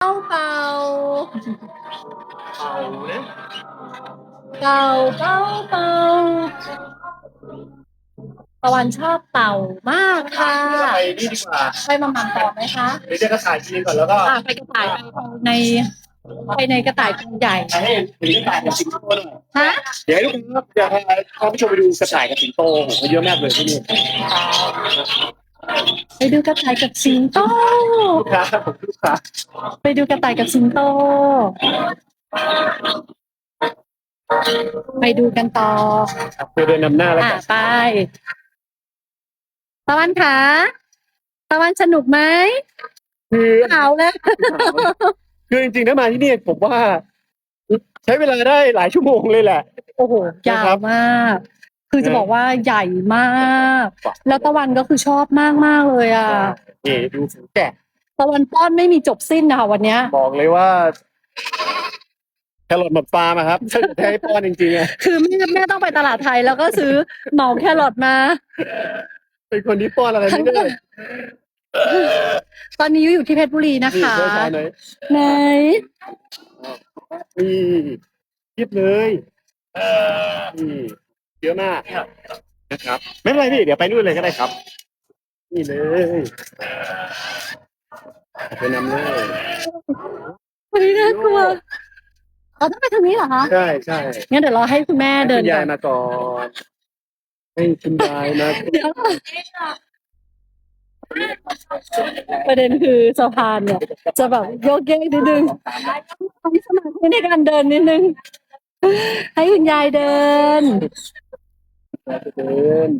เป่าเป่าเป่านะเป่าเป่าเป่าตะวันชอบเต่ามากค่ะไปนี่ดีกว่าไปมามันต่อไหมคะเดี๋ยวจะกระต่ายกินก่อนแล้วก็อะไปกระต่ายไปในไปในกระต่ายตัวใหญ่ให้เห็นกระต่ายกับสิงโตหน่อยฮะเดี๋ยวให้ลูกค้าเดี๋ยวให้ท่านผู้ชมไปดูกระต่ายกับสิงโตโอ้โหเยอะมากเลยที่นี่ ไปดูกระต่ายกับสิงโตลูกค้าผมลูกค้าไปดูกระต่ายกับสิงโต ไปดูกันต่อ ครับเพื่อเดินนำหน้าแล้วอะกันไป ตะวันขาตะวันสนุกไหมคือหนาวแล้วคือจริงๆถ้ามาที่นี่ผมว่า ใช้เวลาได้หลายชั่วโมงเลยแหละ โอ้โหยาวมาก คือจะบอกว่าใหญ่มาก แล้วตะวันก็คือชอบมากมากๆเลยอะนี่ดูฝูงแกะตะวันป้อนไม่มีจบสิ้นนะคะวันเนี้ยบอกเลยว่าแครอทหมดฟาร์มอะครับถ้าจะให้ป้อนจริงๆอะคือแม่แม่ต้องไปตลาดไทยแล้วก็ซื้อเหมาแครอทมา เป็นคนที่ป้อนอะไรไม่ได้ตอนนี้อยู่ที่เพชรบุรีนะนี่คะเจ้าชายหน่อยไหนนี่เทียบเลยนี่ เยอะมากนะครับไม่เป็นไรพี่เดี๋ยวไปนู่นเลยก็ได้ครับ นี่เลยไปนำเลยวันนี้น่ากลัวเราต้องไปทางนี้เหรอคะใช่ใช่งั้นเดี๋ยวเราให้คุณแม่เดินให้คุณก่ยาอยนมาก่อนให้คุณยายมาเดี๋ยวประเด็นคือสะพานเนี่ย จะแบบโยกเยกนิดนึงให้สมาธิในการเดินนิดนึง ให้คุณยายเดิน เดิน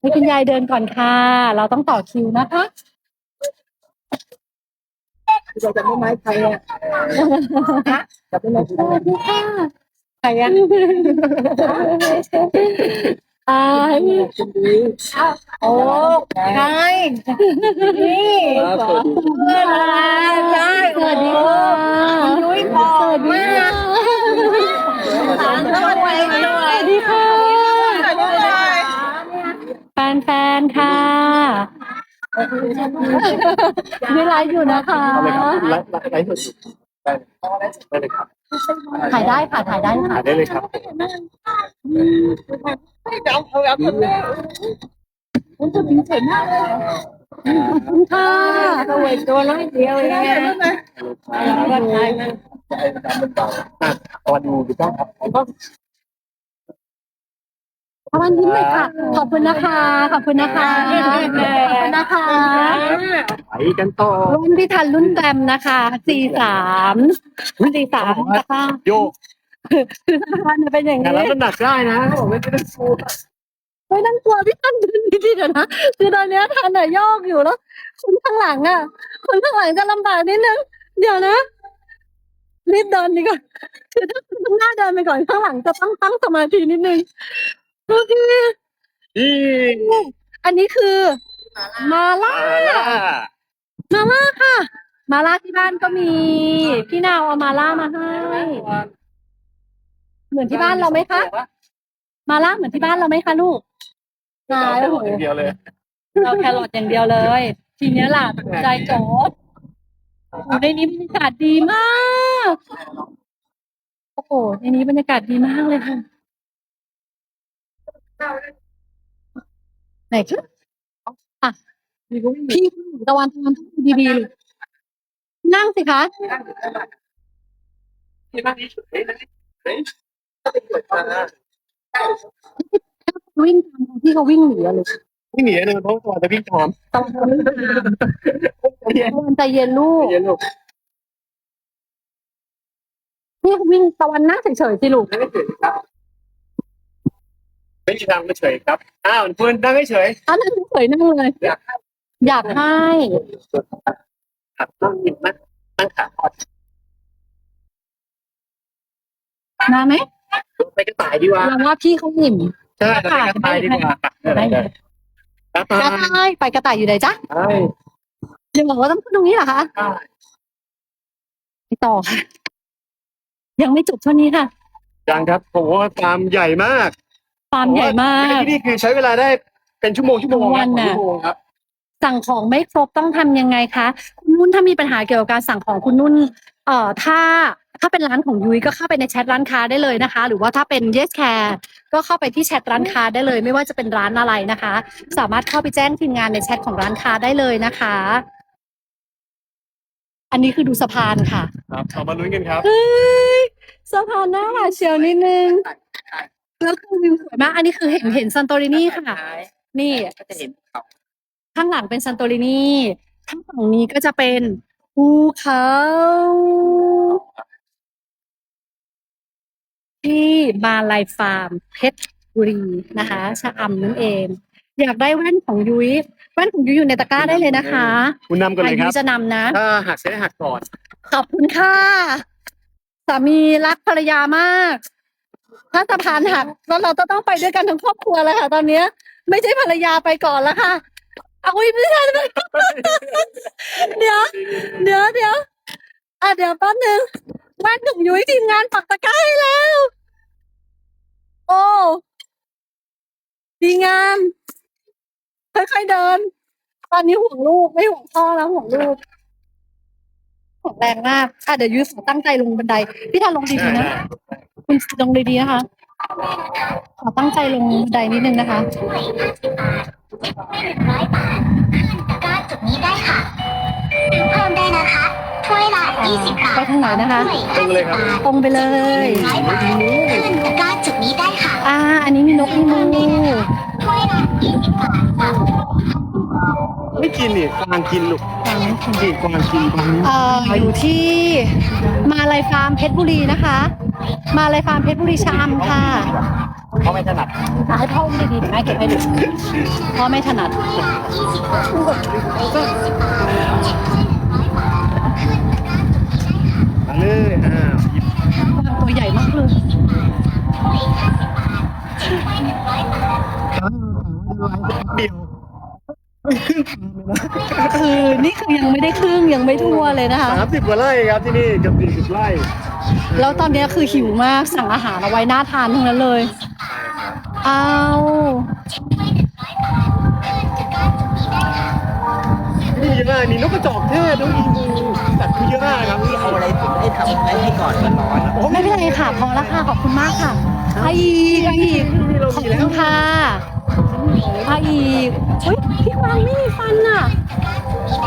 ให้คุณยายเดินก่อนค่ะ เราต้องต่อคิวนะคะเราจะไม่ไม้ใครอะจะไม่ไม้สวัสดีค่ะใครอะอายโอ้ใครนี่สวัสดีเพื่อนได้สวัสดีค่ะยุ้ยพอมากสวัสดีค่ะแฟนแฟนๆ ค่ะมีไลฟ์อยู่นะคะเอาเลยครับไลฟ์ไลฟ์สดอยู่ได้ได้เลยครับถ่ายได้ค่ะถ่ายได้ค่ะถ่ายได้เลยครับขอบคุณค่ะตัวตัวน้อยเดียวเองวันไทยนะตอนดูดูต้องครับพ วันยิ้มเลยค่ะ ขอบคุณนะคะ ขอบคุณนะคะขอบคุณนะคะไปกันต่อรุ่นพิทันรุ่นแกรมนะคะสี่สามสี่สามนะคะโยกคือสถานเนี่ยเป็นอย่างแต่นี้รับน้ำหนักได้นะเขาบอกไม่ได้ฟูไม่ต้องกลัวพี่ทันเดินดีๆเดี๋ยวนะคือตอนเนี้ยทันอะโยกอยู่แล้วคนข้างหลังอะคนข้างหลังจะลำบากนิดนึงเดี๋ยวนะรีบเดินดีกว่าคือถ้าข้างหน้าเดินไปก่อนข้างหลังจะต้องตั้งสมาธินิดนึงโอเคนี่อันนี้คือมาล่ามาล่า มาล่าค่ะ มาล่าที่บ้านก็มี พี่นาวเอามาล่ามาให้ เหมือนที่บ้านเราไหมคะ มาล่าเหมือนที่บ้านเราไหมคะลูกใช่โอ้โหเดียวเลย เราแครอทอย่างเดียวเลย ทีเนี้ยล่ะใจโจดโอ้โหในนี้บรรยากาศดีมาก โอ้โหในนี้บรรยากาศดีมากเลยค่ะ ไหนคะ อะ พี่ตะวันตะวันต้องดูดีๆเลยนั่งสิคะที่บ้านนี้เฉยนะเฮ้ยวิ่งตามที่เขาวิ่งหนีอะลูกไม่หนีนะเพราะตัวจะวิ่งตามตะวันวิ่งตามตะวันใจเย็นลูก เย็นลูกนี่เขาวิ่งตะวันนั่งเฉยๆสิลูกนั่งเฉยครับ ไม่มีทางไม่เฉยครับ อ้าวคุณนั่งเฉยอันนั้นเฉยๆนั่งเลย อยากอยากให้ขับนั่งกินนั่งนั่งขาอ่อนมาไหมไปกระต่ายดีกว่าเราว่าพี่เขาหิ่มใช่ไปกระต่ายดีกว่าได้ได้กระต่ากระยต่ายไปกระต่ายอยู่ไหนจ๊ะใช่ยังบอกว่าต้องขึ้นตรงนี้เหรอคะใช่ไปต่อค่ะ ยังไม่จบเท่านี้ค่ะยังครับผมว่าฟาร์มใหญ่มาก ฟาร์มใหญ่มากที่นี่คือใช้เวลาได้เป็นชั่วโมงชั่วโมงวันน่ะชั่วโมงครับสั่งของไม่ครบต้องทำยังไงคะคุณนุ่นถ้ามีปัญหาเกี่ยวกับการสั่งของคุณนุ่นเอ่อถ้าถ้าเป็นร้านของยุ้ยก็เข้าไปในแชทร้านค้าได้เลยนะคะ หรือว่าถ้าเป็น Yes Care ก็เข้าไปที่แชทร้านค้าได้เลย ไม่ว่าจะเป็นร้านอะไรนะคะ สามารถเข้าไปแจ้งทีมงานในแชทของร้านค้าได้เลยนะคะ อันนี้คือดูสะพานค่ะ ครับเอามาลุ้นกันครับเฮ้ยสะพานหน้าหวาดเชียวนิดนึง แล้วคือวิวสวยมาก อันนี้คือเห็นเห็นซันโตรินีค่ะ นี่ก็จะเห็นเขาข้างหลังเป็นซันโตรินีข้างฝั่งนี้ก็จะเป็นภูเขาที่มาลายฟาร์มเพชรบุรีนะคะชะอำนั่นเอง อยากได้แว่นของยุ้ยแว่นของยุ้ยอยู่ในตะกร้าได้เลยนะคะคุณนำกันเลยอาคยุรับจะนำนะถ้าหักเส้นหักก่อนขอบคุณค่ะสามีรักภรรยามาก ถ้าสะพานหักแล้วเราจะต้องไปด้วยกันทั้งครอบครัวแล้วค่ะ ตอนเนี้ย ไม่ใช่ภรรยาไปก่อนแล้วค่ะเอาอุ้ยไม่ใช่เดี๋ยวเดี๋ยวเดี๋ยวอะเดี๋ยวแป๊บนึงแว่นของยุ้ยทีมงานปักตะกร้าให้แล้ว โอ้ดีงามค่อยๆเดิน ตอนนี้ห่วงลูกไม่ห่วงพ่อแล้วห่วงลูกแข็งแรงมากอะเดี๋ยวยูขอตั้งใจลงบันไดพี่ทันลงดีๆนะ คุณลงดีๆนะคะ ขอตั้งใจลงบันไดนิดนึงนะคะก็จุดนี้ได้ค่ะซื้อเพิ่มได้นะคะถ้วยละ20บาทไปทางไหนนะคะ ตรงเลยครับ ตรงไปเลยร้อยบาทขึ้นตะกร้าจุดนี้ได้ค่ะ อ่า อันนี้มีนกมีมูถ้วยละ20บาทค่ะไม่กินนี่กวางกินลูกกินกวางกินกวางเอ่ออยู่ที่มาลายฟาร์มเพชรบุรีนะคะ มาลายฟาร์มเพชรบุรีชามค่ะเพราะไม่ถนัดอะให้พ่ออุ้มดีๆเดี๋ยวแม่เก็บให้ดูพ่อไม่ถนัด20บาทกดได้20บาทมาเลยอ้าวหยิบตัวใหญ่มากเลยเดียว คือนี่คือยังไม่ได้ครึ่งยังไม่ทั่วเลยนะคะ สามสิบกว่าไร่ครับที่นี่เกับสี่สิบไร่แล้วตอนนี้คือหิวมากสั่งอาหารเอาไว้น่าทานทั้งนั้นเลยเอานี่เยอะมากมีนกกระจอกเทศนกอีมูสัตว์คือเยอะมากครับที่เอาอะไรให้ทำให้ให้ก่อนมันร้อนโอ้ไม่เป็นไรค่ะพอแล้วค่ะขอบคุณมากค่ะให้อีกให้อีกนี่เราขอบมีแล้คุวณค่ะ ให้อีกเฮ้ยพี่กวางไม่มีฟันน่ะ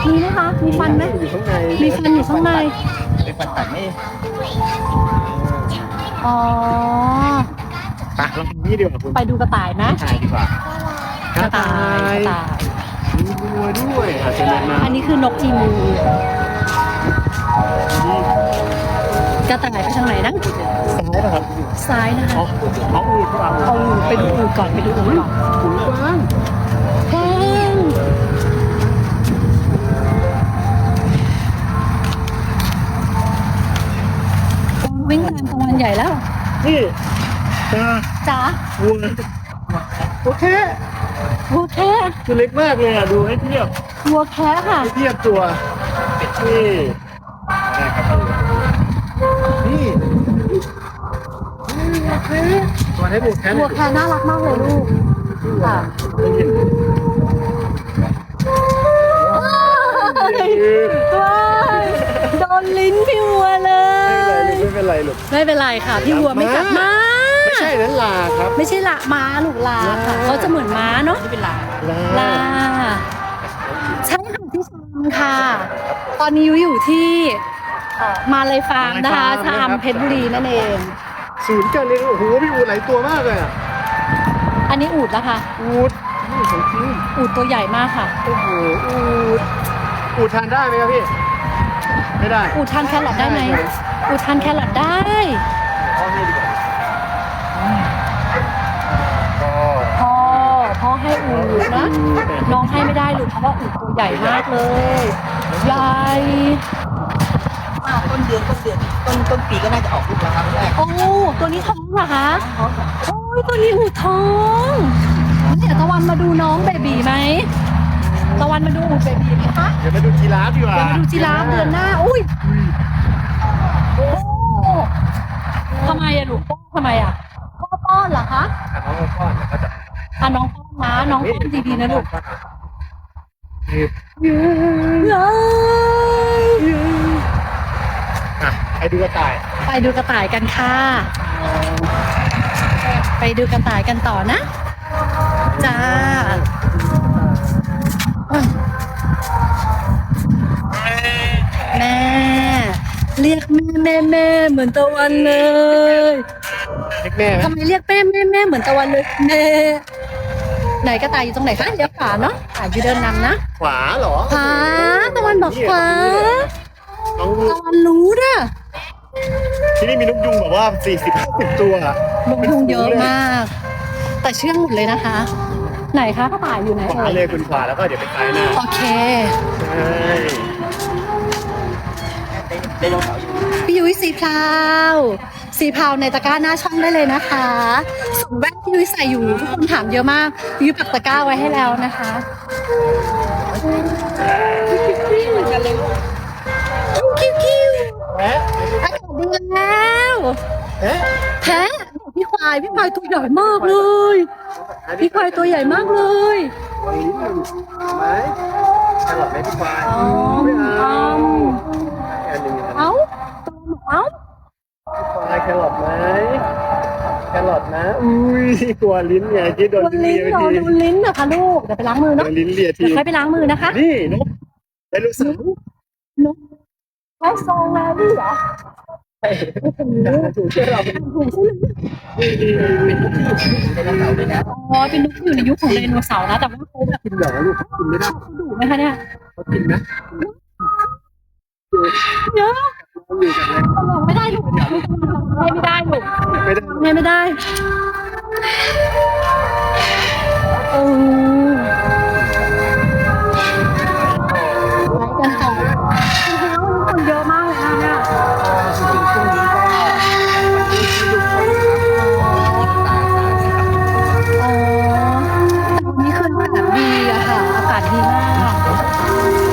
มีไหมคะ มีฟันไหมอยู่ข้างในมีฟันอยู่ข้างในไปฟันตัดไม่อ๋อไปลองนี่ดีกว่าคุณไปดูกระต่ายไหมถ่ายดีกว่ากระต่ายกระต่ายมีวัวด้วยอาจจะนำอันนี้คือนกอีมู กระต่ายไปทางไหนนะซ้ายนะครับ ซ้ายนะคะ อ๋อเอาอูดเอาเอาไปดูอู่ก่อนไปดูอู่ก่อนถุงกว้าง วิ่งตามตะวันใหญ่แล้วนี่ตาจ๋าวัวโอเควัวแค่ตัวเล็กมากเลยอะ ดูให้เทียบวัวแค่ค่ะ ให้เทียบตัว นี่ได้ครับนี่นี่โอเคตัวให้บุกแค่วัวแค่น่ารักมากเลยลูกค่ะว้ายโดนลิ้นพี่วัวเลย ไม่เป็นไรลูก ไม่เป็นไรค่ะ พี่วัวไม่กัดมาไม่ใช่นั้นลาครับ ไม่ใช่ละม้าลูกลาค่ะลา เขาจะเหมือนม้าเนาะที่เป็นลาลาใช่ค่ะที่ชามค่ะ ตอนนี้ยุ้ยอยู่ที่เอ่อมาเลยฟาร์มนะคะชามเพชรบุรีนั่นเอง ศูนย์การเรียนรู้โอ้โหพี่อูหลายตัวมากเลยอะอันนี้อูดแล้วค่ะ อูดนี่ของจริงอูดตัวใหญ่มากค่ะ โอ้โหอูดอูดทานได้ไหมครับพี่ ไม่ได้อูดทานแครอทได้ไหมอูดทานแครอทได้พ่อให้ดีกว่าก็พ่อพ่อให้อูดนะ น้องให้ไม่ได้ลูกเพราะว่าอูดตัวใหญ่มากเลยใหญ่ต้นเดือนต้นเดือนต้นต้นปีก็น่าจะออกลูกแล้วครับแรกโอ้ตัวนี้ท้องเหรอคะโอ้ยตัวนี้อูดท้องเดี๋ยวตะวันมาดูน้องเบบีไหม ตะวันมาดูอูดเบบีไหมคะเดี๋ยวมาดูจีราฟดีกว่าเดี๋ยวมาดูจีราฟเดือนหน้า อุ้ยโอ้ทำไมอะลูกป้อนทำไมอะพ่อป้อนเหรอคะอะน้องก้อนแล้วก็จะอะน้องป้อนนะน้องป้อนดีๆนะลูกนเอ้ยอะให้ดูกระต่าย ไปดูกระต่ายกันค่ะ ไปดูกระต่ายกันต่อนะ จ้า เรียกแม่แม่แม่เหมือนตะวันเลยเล็กแม่ไหมทำไมเรียกแม่แม่แม่เหมือนตะวันเลยแม่ไหนกระต่ายอยู่ตรงไหนคะเดี๋ยวขวาเนาะอะอยู่เดินนำนะขวาเหรอขวาตะวันบอกขวาน้องตะวันรู้นะที่นี่มีนกยุงแบบว่าสี่สิบห้าสิบตัวลงทุนเยอะมาก แต่เชื่องหมดเลยนะคะ ไหนคะกระต่ายอยู่ไหนขวาเอ่ยเลยคุณขวาแล้วก็เดี๋ยวไปซ้ายหน้าโอเคใช่ ไดโนเสาร์อยู่พี่ยุ้ยสีพราว สีพราวในตะกร้าหน้าช่องได้เลยนะคะส่วนแว่นที่ยุ้ยใส่อยู่ทุกคนถามเยอะมากยุ้ยปักตะกร้าไว้ให้แล้วนะคะคิวคิวแพะอากาศดีแล้วแพะแพะพี่ควายพี่ควายตัวใหญ่มากเลย พี่ควายตัวใหญ่มากเลยวางลิ้นอยู่เห็นไหมแครอทไหมพี่ควายอ๋อ อ้าควายแครอทไหมแครอทนะ อุ้ยกลัวลิ้นไงคิดโดโดนนลิ้นลิ้นเลียไปเหรอทีโดนลิ้นนะคะลูก เดี๋ยวไปล้างมือโดเนาะนลิ้นเลียทีเดี๋ยวค่อยไปล้างมือนะคะ นี่นกไดโนเสาร์นกไว้ทรงแล้วนี่เหรอโอ้โหถูกเชื่อเราถูกใช่ไหมเป็นนกที่อยู่ในไดโนเสาร์ด้วยนะอ๋อเป็นนกที่อยู่ในยุคของไดโนเสาร์นะ แต่ว่าเขาแบบกินเหรอลูกกินไม่ได้เขาดุไหมคะเนี่ยเขากินนะเยอะ ไม่ได้หลูกไม่ได้หลูกไม่ได้ไม่ได้